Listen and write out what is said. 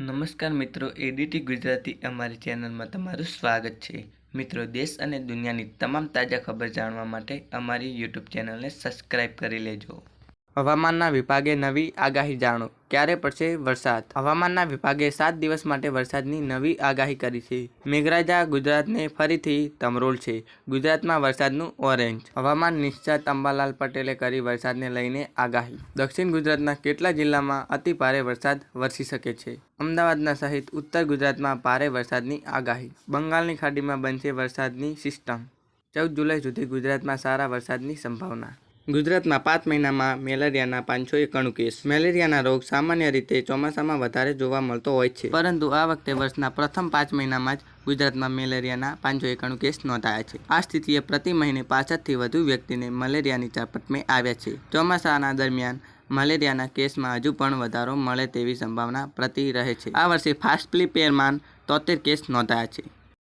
નમસ્કાર મિત્રો એડીટી ગુજરાતી અમારી ચેનલમાં તમારું સ્વાગત છે. મિત્રો, દેશ અને દુનિયાની તમામ તાજા ખબર જાણવા માટે અમારી યુટ્યુબ ચેનલને સબસ્ક્રાઇબ કરી લેજો. હવામાનના વિભાગે નવી આગાહી જાણો. ક્યારે પડશે વરસાદ? હવામાનના વિભાગે સાત દિવસ માટે વરસાદની નવી આગાહી કરી છે. મેઘરાજા ગુજરાતને ફરીથી તમરોલ છે. ગુજરાતમાં વરસાદનું ઓરેન્જ. હવામાન નિષ્ણાત અંબાલાલ પટેલે કરી વરસાદને લઈને આગાહી. દક્ષિણ ગુજરાતના કેટલા જિલ્લામાં અતિ ભારે વરસાદ વરસી શકે છે? અમદાવાદના સહિત ઉત્તર ગુજરાતમાં ભારે વરસાદની આગાહી. બંગાળની ખાડીમાં બનશે વરસાદની સિસ્ટમ. ચૌદ જુલાઈ સુધી ગુજરાતમાં સારા વરસાદની સંભાવના. ગુજરાતમાં પાંચ મહિનામાં મેલેરિયાના પાંચસો એકાણું કેસ. મેલેરિયાના રોગ સામાન્ય રીતે ચોમાસામાં વધારે જોવા મળતો હોય છે. પરંતુ આ વખતે વર્ષના પ્રથમ પાંચ મહિનામાં જ ગુજરાતમાં મેલેરિયાના પાંચસો એકાણું કેસ નોંધાયા છે. આ સ્થિતિએ પ્રતિ મહિને પાસઠથી વધુ વ્યક્તિને મલેરિયાની ચપટમાં આવ્યા છે. ચોમાસાના દરમિયાન મલેરિયાના કેસમાં હજુ પણ વધારો મળે તેવી સંભાવના પ્રતિ રહે છે. આ વર્ષે ફાસ્ટ પેરમાન તોતેર કેસ નોંધાયા છે.